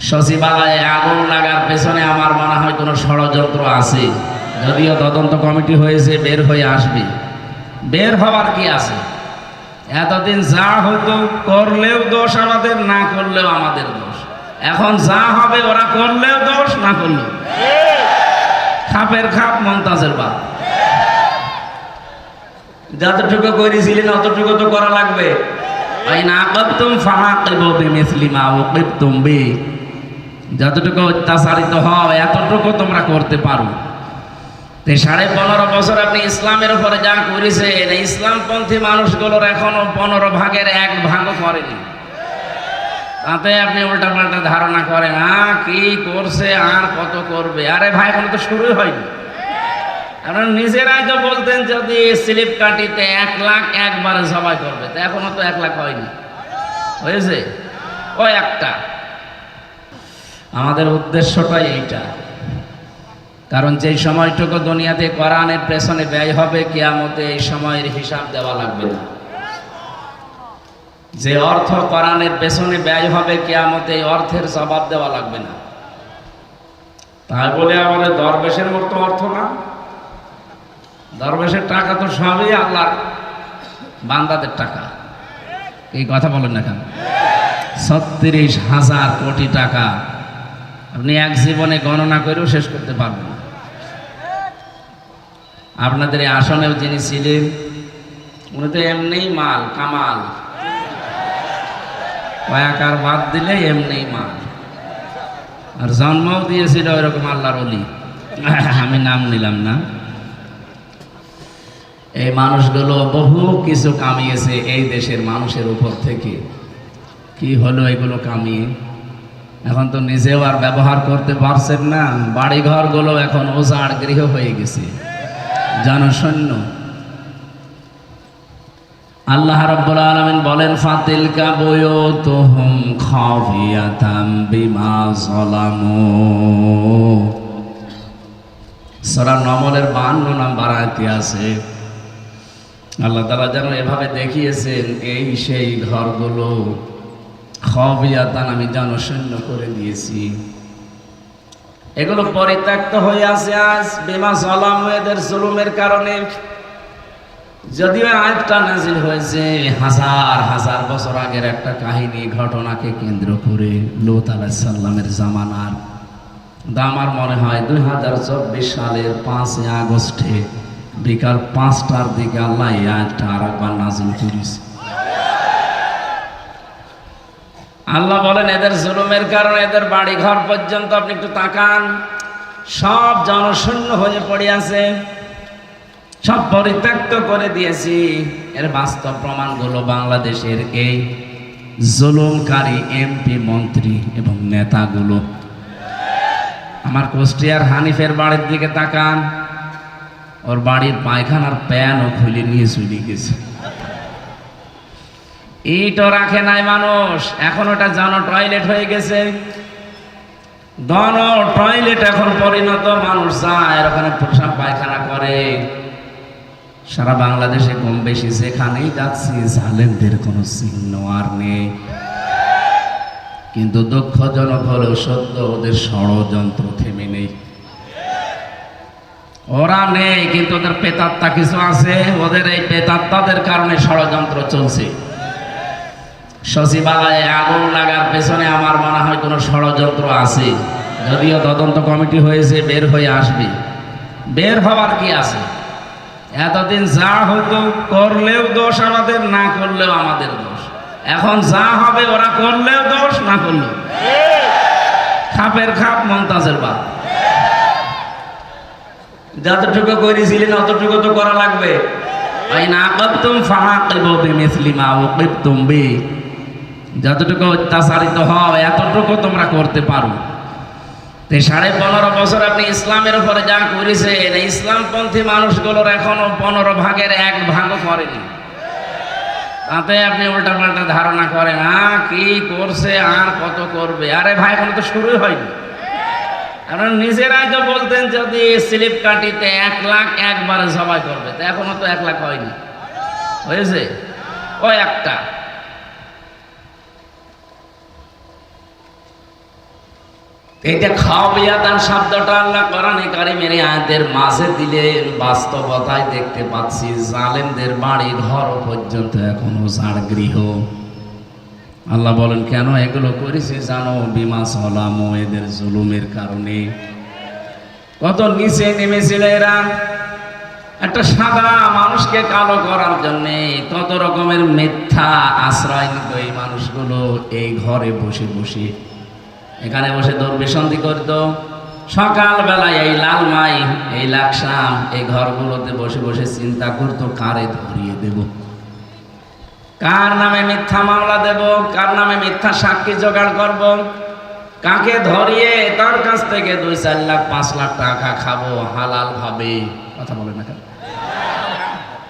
সচিবালয়ে আগুন লাগার পেছনে আমার মনে হয় কোনো ষড়যন্ত্র আছে। যদিও তদন্ত কমিটি হয়েছে, বের হয়ে আসবে। বের হওয়ার কি আছে? এতদিন যা হতো করলেও দোষ আমাদের, না করলেও আমাদের দোষ। এখন যা হবে ওরা করলেও দোষ, না করলেও। খাপের খাপ মমতাজের বাপ। যতটুকু করেছিলেন, অতটুকু তো করা লাগবে। না করতুম ফাঁকিব বিমিসলিমা ও কিবতুম বি। যতটুকু অত্যাচারিত হও, এতটুকু তোমরা করতে পারো। তো সাড়ে পনেরো বছর আপনি ইসলামের উপরে যা করেছেন, ইসলামপন্থী মানুষগুলোর এখনও পনেরো ভাগের এক ভাগও করেনি। তাতে আপনি উল্টা পাল্টা ধারণা করেন, আ, কি করছে, আর কত করবে? আরে ভাই কোনো তো শুরুই হয়নি। কারণ নিজেরাই তো বলতেন, যদি স্লিপ কাটিতে এক লাখ একবারে সবাই করবে। তো এখনও তো এক লাখ হয়নি। হয়েছে? ও একটা। আমাদের উদ্দেশ্যটাই এইটা। কারণ যেই সময়টুকু দুনিয়াতে কোরআনের পেছনে ব্যয় হবে, কেয়ামতে এই সময়ের হিসাব দেওয়া লাগবে না। যে অর্থ কোরআনের পেছনে ব্যয় হবে, কেয়ামতে এই অর্থের জবাব দেওয়া লাগবে না। তাই বলে আমাদের দরবেশের মতো অর্থ না। দরবেশের টাকা তো সবই আল্লাহর, বান্দাদের টাকা। এই কথা বলেন না কেন? ছত্রিশ হাজার কোটি টাকা আপনি এক জীবনে গণনা করেও শেষ করতে পারবেন আপনাদের এই আসনেও যিনি ছিলেন, উনি তো এমনিই মাল, কামাল। বাদ দিলে এমনিই মাল। আর জন্মও দিয়েছিল ওইরকম আল্লাহর অলি আমি নাম নিলাম না। এই মানুষগুলো বহু কিছু কামিয়েছে এই দেশের মানুষের উপর থেকে। কি হলো এগুলো কামিয়ে? এখন তো নিজেও আর ব্যবহার করতে পারছেন না। বাড়িঘরগুলো এখন ওজাড় গৃহ হয়ে গেছে। জনশূন্য। আল্লাহ রাব্বুল আলামিন বলেন, ফাতিলকা বুয়ুতুহুম খাফিয়াতাম বিমা যালামু। সূরা নমলের 52 নাম্বার আয়াতে আছে। আল্লাহ তাআলা যেন এভাবে দেখিয়েছেন, এই সেই ঘরগুলো খবিয়াতান আমি জনশূন্য করে দিয়েছি। এগুলো পরিত্যক্ত হয়ে আছে আজ, বেমা সলাম এদের জুলুমের কারণে। যদিও আয়াতটা নাজিল হয়েছে হাজার হাজার বছর আগের একটা কাহিনী, ঘটনাকে কেন্দ্র করে লোত আলাহিসাল্লামের জামানার। আমার মনে হয় দুই হাজার চব্বিশ সালের পাঁচই আগস্টে বিকাল পাঁচটার দিকে আল্লাহ এই আয়াতটা আর একবার নাজিল করেছে। আল্লাহ বলেন, এদের জুলুমের কারণে এদের বাড়ি ঘর পর্যন্ত আপনি একটু তাকান। সব জনশূন্য হয়ে পড়ে আছে। সব পরিত্যক্ত করে দিয়েছি। এর বাস্তব প্রমাণগুলো বাংলাদেশের এই জুলুমকারী এমপি, মন্ত্রী এবং নেতাগুলো। আমার কুষ্টিয়ার হানিফের বাড়ির দিকে তাকান। ওর বাড়ির পায়খানার প্যানও খুলে নিয়ে চলে গেছে। ইটও রাখে নাই মানুষ। এখন ওটা জন টয়লেট হয়ে গেছে। দন টয়লেট এখন পরিণত, মানুষ যায় ওখানে পায়খানা করে। সারা বাংলাদেশে কম বেশি যেখানেই যাচ্ছি, জালেমদের কোনো চিহ্ন আর নেই। কিন্তু দুঃখজনক হলেও সত্য, ওদের ষড়যন্ত্র থেমে নেই। ওরা নেই, কিন্তু ওদের পেতাত্তা কিছু আছে। ওদের এই পেতাত্তাদের কারণে ষড়যন্ত্র চলছে। সচিবালয়ে আগুন লাগার পেছনে আমার মনে হয় কোনো ষড়যন্ত্র আছে। যদিও তদন্ত কমিটি হয়েছে বের হয়ে আসবে। বের হওয়ার কি আছে? এতদিন যা হতো করলেও দোষ আমাদের না করলেও আমাদের দোষ। এখন যা হবে ওরা করলেও দোষ না করলেও। খাপের খাপ মমতাজের বাপ। যতটুকু করেছিলেন অতটুকু তো করা লাগবে। ওই না করতুম ফাঁকিব বিমিসলিমা ও কিবতুম বি। যতটুকু অত্যাচারিত হও, এতটুকু তোমরা করতে পারো। তো সাড়ে পনেরো বছর আপনি ইসলামের উপরে যা করেছেন ইসলামপন্থী মানুষগুলোর এখনও পনেরো ভাগের এক ভাগও করেনি। তাতে আপনি উল্টা পাল্টা ধারণা করেন, আ, কি করছে, আর কত করবে? আরে ভাই কোনো তো শুরুই হয়নি। কারণ নিজেরাই তো বলতেন, যদি স্লিপ কাটিতে এক লাখ একবারে সবাই করবে। তো এখনও তো এক লাখ হয়নি। হয়েছে? ও একটা। এইটা খাওয়াবিয়াদান শব্দটা আল্লাহ কোরআনে কারিমের আয়াতের মাঝে দিলেন, বাস্তবতায় দেখতে পাচ্ছি জালেমদের বাড়ি ঘর পর্যন্ত এখনও ঝাড় গৃহ। আল্লাহ বলেন, কেন এগুলো করেছি জানো? বিমা সলাম এদের জুলুমের কারণে। কত নিচে নেমেছিল এরা। একটা সাদা মানুষকে কালো করার জন্য কত রকমের মিথ্যা আশ্রয় নিত এই মানুষগুলো এই ঘরে বসে বসে। এখানে বসে দুর্বিসন্ধি করত। সকালবেলায় এই লালমাই এই লাকসাম এই ঘরগুলোতে বসে বসে চিন্তা করতো, কারে ধরিয়ে দেব? কার নামে মিথ্যা মামলা দেব? কার নামে মিথ্যা সাক্ষী জোগাড় করব? কাকে ধরিয়ে তার কাছ থেকে দুই চার লাখ, পাঁচ লাখ টাকা খাব হালাল ভাবে? কথা বলে না কেন?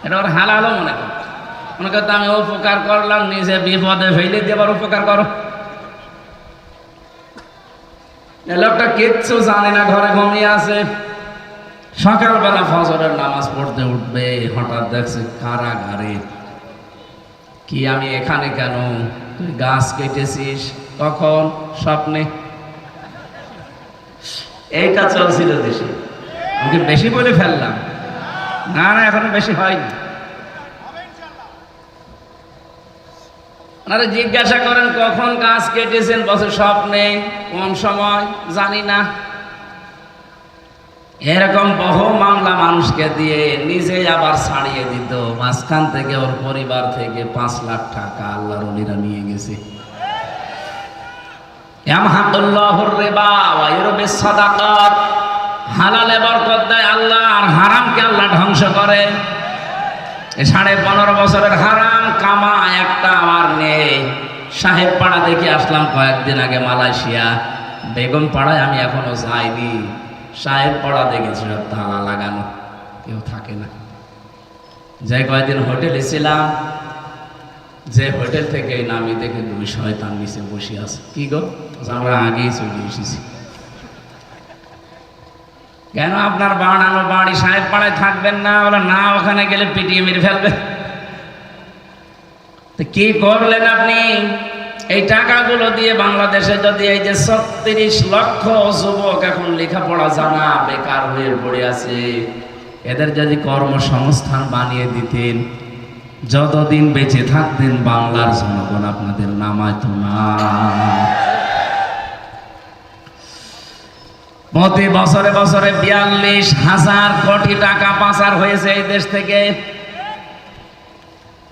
এটা ওর হালালও মনে কর মনে করতো, আমি উপকার করলাম, নিজে বিপদে ফেলে দিয়ে আবার উপকার করো। লোকটা কিচ্ছু জানে না, ঘরে ঘুমিয়ে আছে। সকালবেলা ফজরের নামাজ পড়তে উঠবে, হঠাৎ দেখছে কারাগারে। কি আমি এখানে কেন? তুই গাছ কেটেছিস, কখন? স্বপ্নে। এইটা চলছিল দেশে। আমাকে বেশি বলে ফেললাম। না না, এখনও বেশি হয়নি। ওনারা জিজ্ঞাসা করেন, কখন গাছ কেটেছেন? বছর স্বপ্নে কোন সময়, জানি না। এরকম বহু মামলা মানুষকে দিয়ে নিজে আবার ছাড়িয়ে দিত। মাঝখান থেকে ওর পরিবার থেকে পাঁচ লাখ টাকা আল্লাহর অলিরা নিয়ে গেছে। হালালে বরকত দেয় আল্লাহ, আর হারামকে আল্লাহ ধ্বংস করে। সাড়ে পনেরো বছরের হারাম কামা একটা আমার নেই সাহেব পাড়া দেখে আসলাম কয়েকদিন আগে মালয়েশিয়া। বেগম পাড়ায় আমি এখনও যাইনি। সাহেব পাড়া দেখেছি তালা লাগানো। কেউ থাকে না। যে কয়েকদিন হোটেলে ছিলাম, যে হোটেল থেকে নামি দেখে দুই শয়তান নিচে বসে আছে। কি গো? আমরা আগেই চলে এসেছি। কেন আপনার বানানো বাড়ি সাহেব পাড়ায় থাকবেন না? বলে, না, ওখানে গেলে পিটিয়ে মেরে ফেলবে। কি করলেন আপনি? এই টাকাগুলো দিয়ে বাংলাদেশে যদি এই যে ছত্রিশ লক্ষ যুবক এখন লেখাপড়া জানা, বেকার হয়ে পড়ে আছে, এদের যদি কর্মসংস্থান বানিয়ে দিতেন, যতদিন বেঁচে থাকতেন, বাংলার জনগণ আপনাদের নামাইতো না। প্রতি বছরে বছরে বিয়াল্লিশ হাজার কোটি টাকা পাচার হয়েছে এই দেশ থেকে।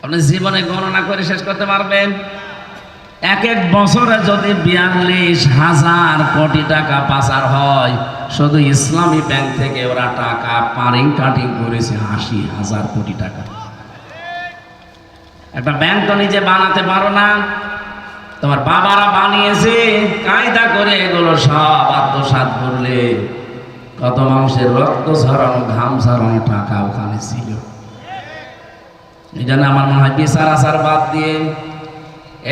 আপনি জীবনে গণনা করে শেষ করতে পারবেন। এক এক বছরে যদি বিয়াল্লিশ হাজার কোটি টাকা পাচার হয়, শুধু ইসলামী ব্যাংক থেকে ওরা টাকা পারিং কাটিং করেছে আশি হাজার কোটি টাকা। একটা ব্যাংক তো নিজে বানাতে পারো না। তোমার বাবারা বানিয়েছে, কায়দা করে এগুলো সব আত্মসাত করলে কত মানুষের রক্ত ঝরানো, ঘাম ঝরানো টাকা ওখানে ছিল। এই জন্য আমার মনে হয় বিচার আচার বাদ দিয়ে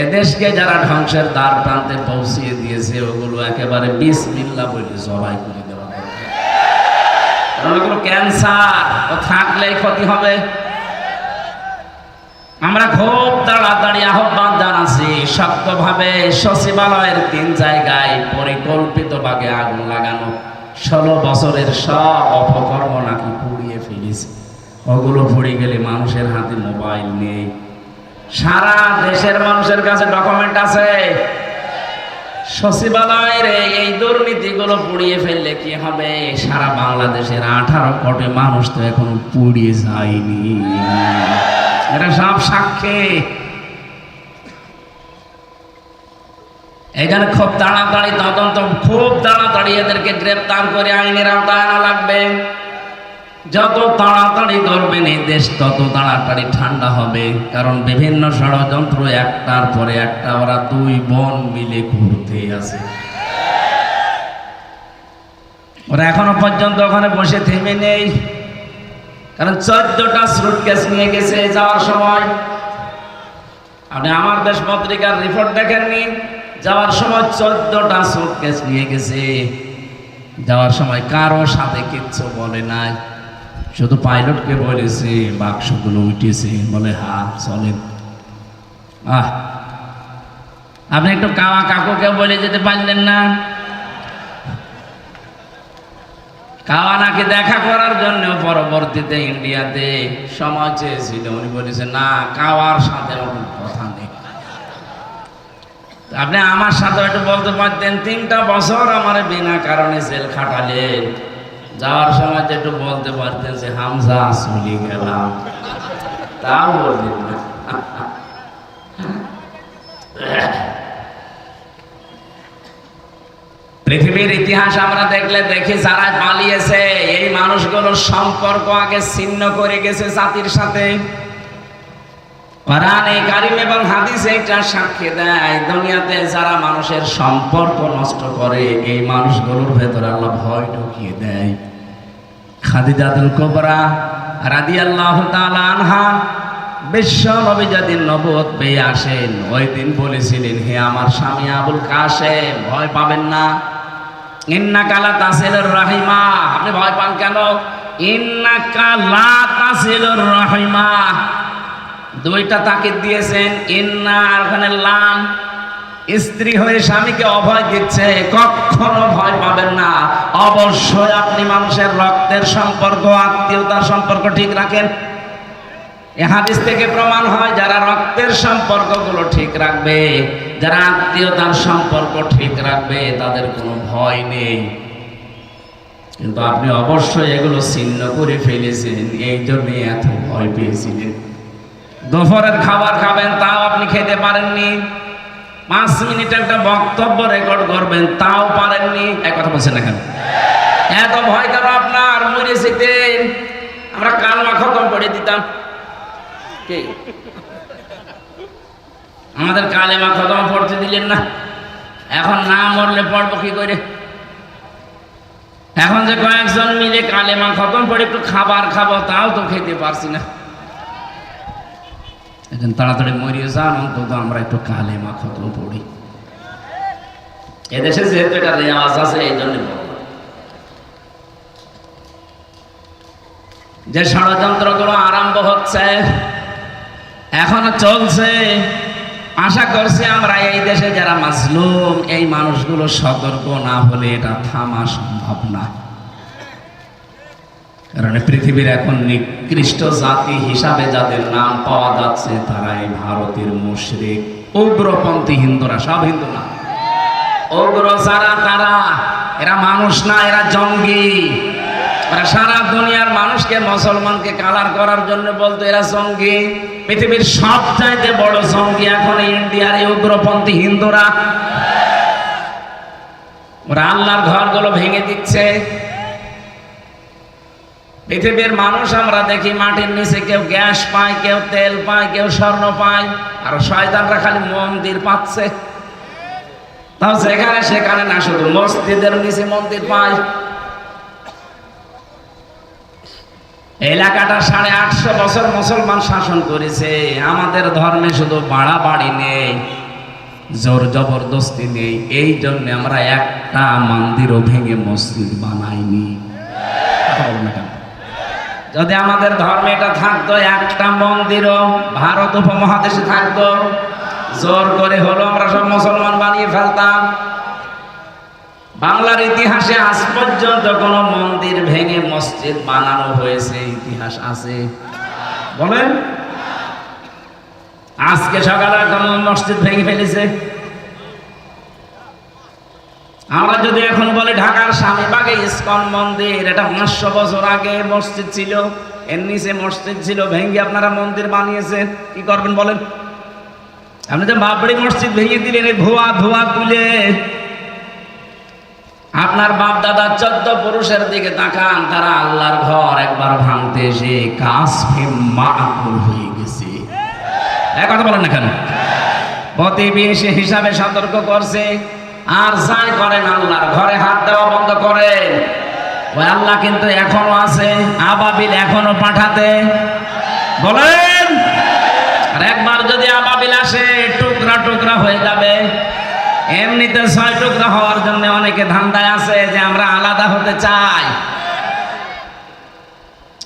এদেশকে যারা ধ্বংসের দ্বার প্রান্তে পৌঁছিয়ে দিয়েছে, ওগুলো একেবারে বিষ মিল্লা বলে জবাই করে দেওয়া ক্যান্সার ও থাকলেই ক্ষতি হবে। আমরা খুব তাড়াতাড়ি আহ্বান জানাচ্ছি, শক্তভাবে সচিবালয়ের তিন জায়গায় পরিকল্পিত ভাবে আগুন লাগানো। ষোলো বছরের সব অপকর্ম নাকি পুড়িয়ে ফেলেছে। ওগুলো পুড়ে গেলে মানুষের হাতে মোবাইল নেই। সারা দেশের মানুষের কাছে ডকুমেন্ট আছে। সচিবালয়ের এই- এই দুর্নীতিগুলো পুড়িয়ে ফেললে কি হবে? সারা বাংলাদেশের আঠারো কোটি মানুষ তো এখনও পুড়িয়ে যায়নি। এটা সব সাক্ষী। এখানে খুব তাড়াতাড়ি তদন্ত, খুব তাড়াতাড়ি এদেরকে গ্রেপ্তার করে আইনের আওতায় আনা লাগবে। যত তাড়াতাড়ি করবেন এই দেশ, তত তাড়াতাড়ি ঠান্ডা হবে। কারণ বিভিন্ন ষড়যন্ত্র, একটার পরে একটা, ওরা দুই বোন মিলে ঘুরতে আছে ওরা এখনও পর্যন্ত ওখানে বসে থেমে নেই। কারণ চোদ্দটা সুটকেস নিয়ে গেছে যাওয়ার সময়। আপনি আমার দেশ পত্রিকার রিপোর্ট দেখেননি? যাওয়ার সময় চোদ্দটা সুটকেস নিয়ে গেছে। যাওয়ার সময় কারও সাথে কিচ্ছু বলে নাই। শুধু পাইলটকে বলেছে, বাক্সগুলো উঠেছে বলে, হা, চলেন। আহ, আপনি একটু কাওয়া কাকুকে বলে যেতে পারলেন না? কাওয়া নাকি দেখা করার জন্য পরবর্তীতে ইন্ডিয়াতে সময় চেয়েছিল। উনি বলেছে, না, কাওয়ার সাথে ওরকম কথা নেই। আপনি আমার সাথে একটু বলতে পারতেন, তিনটা বছর আমার বিনা কারণে জেল খাটালেন। যাওয়ার সময় একটু বলতে পারতেন যে, হামজা চলে গেলাম। তাও বললেন না। পৃথিবীর ইতিহাস আমরা দেখলে দেখি যারা পালিয়েছে, এই মানুষগুলোর সম্পর্ক আগে ছিন্ন করে গেছে জাতির সাথে। সাক্ষী দেয়, দুনিয়াতে যারা মানুষের সম্পর্ক নষ্ট করে, এই মানুষগুলোর ভেতরে ভয় ঢুকিয়ে দেয়। আনহা পেয়ে আসেন, ওই দিন বলেছিলেন, হে আমার স্বামী আবুল কাসেম ভয় পাবেন না। ইন্না কালা তাসিলুর রাহিমা। আপনি ভয় পান কেন? ইন্না কালা তাসিলুর রাহিমা। দুইটা দিয়েছেন, ইন্না আর ওখানে লাম। স্ত্রী হয়ে স্বামীকে অভয় দিচ্ছে, কখনো ভয় পাবেন না। অবশ্যই আপনি মানুষের রক্তের সম্পর্ক, আত্মীয়তার সম্পর্ক ঠিক রাখেন। এ হাদিস থেকে প্রমাণ হয় যারা রক্তের সম্পর্কগুলো ঠিক রাখবে, যারা আত্মীয়তার সম্পর্ক ঠিক রাখবে, তাদের কোনো ভয় নেই। কিন্তু আপনি অবশ্যই এগুলো ছিন্ন করে ফেলেছেন, এই জন্যে এত ভয় পেয়েছিলেন। দুপুরের খাবার খাবেন, তাও আপনি খেতে পারেননি। পাঁচ মিনিট একটা বক্তব্য রেকর্ড করবেন, তাও পারেননি। এক কথা বলছেন এখন এত ভয় কেন আপনার? মরে যেতেন। আমরা কালমা খতম করে দিতাম। আমাদের কালেমা খতম পড়তে দিলেন না। এখন না মরলে পড়ব কি করে? এখন যে কয়েকজন মিলে কালেমা খতম পড়ে একটু খাবার খাব, তাও তো খেতে পারছি না। এখন তাড়াতাড়ি মরিয়ে যান, অন্তত আমরা একটু খতম পড়ি। এদেশে যেহেতু রেওয়াজ আছে, এই জন্য। যে ষড়যন্ত্রগুলো আরম্ভ হচ্ছে এখনও চলছে। আশা করছি আমরা এই দেশে যারা মাজলুম, এই মানুষগুলো সতর্ক না হলে এটা থামা সম্ভব না। কারণ পৃথিবীর এখন নিকৃষ্ট জাতি হিসাবে যাদের নাম পাওয়া যাচ্ছে তারা এই ভারতের মুশরিক। উগ্রপন্থী হিন্দুরা, সব হিন্দু না। উগ্র যারা, তারা, এরা মানুষ না, এরা জঙ্গি। এরা সারা দুনিয়ার মানুষকে, মুসলমানকে কালার করার জন্য বলতো এরা জঙ্গি। পৃথিবীর সব চাইতে বড় জঙ্গি এখন ইন্ডিয়ার এই উগ্রপন্থী হিন্দুরা। ওরা আল্লাহর ঘরগুলো ভেঙে দিচ্ছে। পৃথিবীর মানুষ আমরা দেখি মাটির নিচে কেউ গ্যাস পায়, কেউ তেল পায়, কেউ স্বর্ণ পায়, আর শয়তানরা খালি মন্দির পাচ্ছে। তাও যেখানে সেখানে না, শুধু মসজিদের নিচে মন্দির পায়। এলাকাটা সাড়ে আটশো বছর মুসলমান শাসন করেছে। আমাদের ধর্মে শুধু বাড়াবাড়ি নেই, জোর জবরদস্তি নেই। এই জন্য আমরা একটা মন্দিরও ভেঙে মসজিদ বানাইনি? যদি আমাদের ধর্মে এটা থাকতো, একটা মন্দিরও ভারত উপমহাদেশে থাকতো, জোর করে হলো, আমরা সব মুসলমান বানিয়ে ফেলতাম। বাংলার ইতিহাসে আজ পর্যন্ত কোনো মন্দির ভেঙে মসজিদ বানানো হয়েছে, ইতিহাস আছে। বলেন। আজকে সকালে কোনো মসজিদ ভেঙে ফেলেছে। আমরা যদি এখন বলি ঢাকার স্বামীবাগে ইস্কন মন্দির, এটা পাঁচশো বছর আগে মসজিদ ছিল, এর নিচে মসজিদ ছিল, ভেঙে আপনারা মন্দির বানিয়েছেন, কি করবেন বলেন? আপনি যে বাবরি মসজিদ ভেঙে দিলেন ধোয়া ধোয়া তুলে আপনার বাপ দাদা চোদ্দ পুরুষের দিকে তাকান, তারা আল্লাহর ঘর একবার ভাঙতে এসে কাজ মাকুল হয়ে গেছে। এক কথা বলেন না কেন? প্রতিবেশী হিসাবে সতর্ক করছে। আর যাই করেন, আল্লাহর ঘরে হাত দেওয়া বন্ধ করেন। ওই আল্লাহ কিন্তু এখনও আছে, আবাবিল এখনও পাঠাতে। বলেন, আর একবার যদি আবাবিল আসে, টুকরা টুকরা হয়ে যাবে। এমনিতে ছয় টুকরা হওয়ার জন্য অনেকে ধান্দায় আছে যে আমরা আলাদা হতে চাই।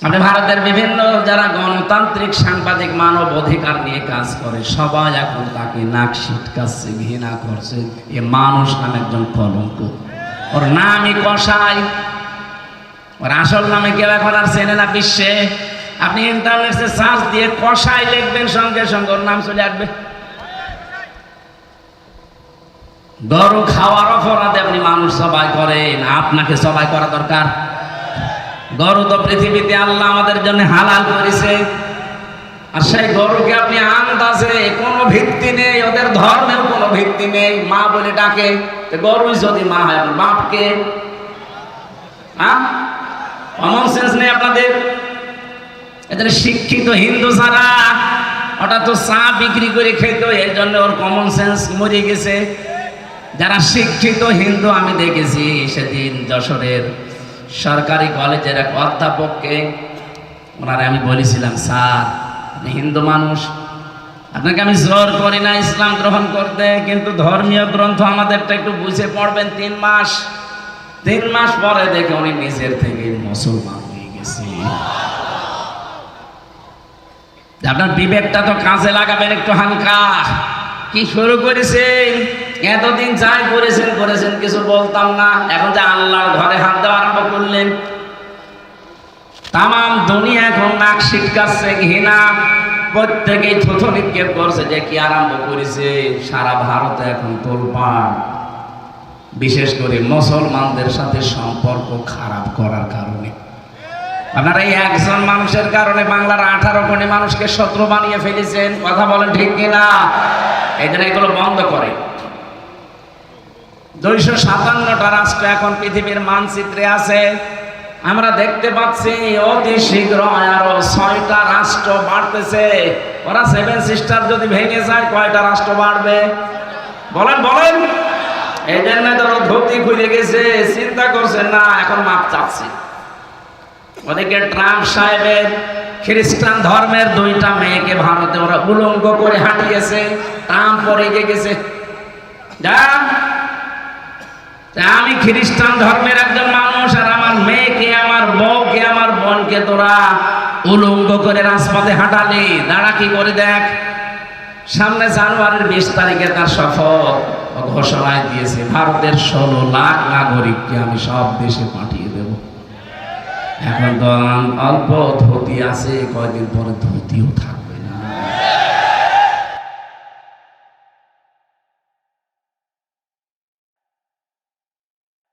আপনি ভারতের বিভিন্ন যারা গণতান্ত্রিক সাংবাদিক মানব অধিকার নিয়ে কাজ করে, সবাই এখন তাকে নাক সিটকাচ্ছে ঘৃণা করছে। এ মানুষ নামে একজন কলঙ্ক। ওর নামই কষাই ওর আসল নামে কেউ এখন আর চেনে না বিশ্বে। আপনি ইন্টারনেটে সার্চ দিয়ে কষাই লিখবেন সঙ্গে সঙ্গে, ওর নাম চলে আসবে। গরু খাওয়ার অপরাধে আপনি মানুষ সবাই করেন আপনাকে সবাই করা দরকার। গরু তো পৃথিবীতে আল্লাহ আমাদের জন্য হালাল করেছে। আর সেই গরুকে আপনি আন্দাজে কোনো ভিত্তি নেই, ওদের ধর্মেও কোনো ভিত্তি নেই। মা বলে ডাকে গরুই যদি মা হয় বাপকে? কমন সেন্স নেই আপনাদের? এদের শিক্ষিত হিন্দু ছাড়া ওটা তো চা বিক্রি করে খেত, এর জন্য ওর কমন সেন্স মরে গেছে। যারা শিক্ষিত হিন্দু, আমি দেখেছি সেদিন যশোরের সরকারি কলেজের এক অধ্যাপককে, ওনারে আমি বলেছিলাম, স্যার, আপনি হিন্দু মানুষ। আপনাকে আমি জোর করি না ইসলাম গ্রহণ করতে, কিন্তু ধর্মীয় গ্রন্থ আমাদেরটা একটু বুঝে পড়বেন। তিন মাস তিন মাস পরে দেখে উনি নিজের থেকে মুসলমান হয়ে গেছে। আপনার বিবেকটা তো কাজে লাগাবেন একটু হালকা। কি শুরু করেছেন? এতদিন যাই করেছেন করেছেন, কিছু বলতাম না। এখন যে আল্লাহর ঘরে হাত দেওয়া আরম্ভ করলেন। তাম দুনিয়া এখন নাক শিটকাচ্ছে ঘৃণা। প্রত্যেকেই থুথু নিক্ষেপ করছে, যে কি আরম্ভ করেছে? সারা ভারতে এখন তোলপাড়। বিশেষ করে মুসলমানদের সাথে সম্পর্ক খারাপ করার কারণে। আপনারা এই একজন মানুষের কারণে বাংলার আঠারো কোটি মানুষকে শত্রু বানিয়ে ফেলেছেন। কথা বলেন ঠিক কিনা? এই জন্য এগুলো বন্ধ করে। দুইশো সাতান্নটা রাষ্ট্র এখন পৃথিবীর মানচিত্রে আছে। আমরা দেখতে পাচ্ছি অতি শীঘ্র আরও ছয়টা রাষ্ট্র বাড়তেছে। ওরা সেভেন সিস্টার যদি ভেঙে যায়, কয়টা রাষ্ট্র বাড়বে? বলেন বলেন। এই জন্য ধরো ধুতি খুলে গেছে। চিন্তা করছে না, এখন মাপ চাচ্ছে। ওদিকে ট্রাম্প সাহেবের খ্রিস্টান ধর্মের দুইটা মেয়েকে ভারতে ওরা উলঙ্গ করে হাঁটিয়েছে। ট্রাম্প পরে গেছে। যা আমি খ্রিস্টান ধর্মের একজন মানুষ আর আমার মেয়েকে, আমার বউকে, আমার বোনকে তোরা উলঙ্গ করে রাজপথে হাঁটালি। দাঁড়া কি করে দেখ? সামনে জানুয়ারির বিশ তারিখে তার ও ঘোষণায় দিয়েছে, ভারতের ষোলো লাখ নাগরিককে আমি সব দেশে পাঠিয়ে দেব। এখন তো অল্প ধুতি আছে, কয়দিন পরে ধুতিও থাকবে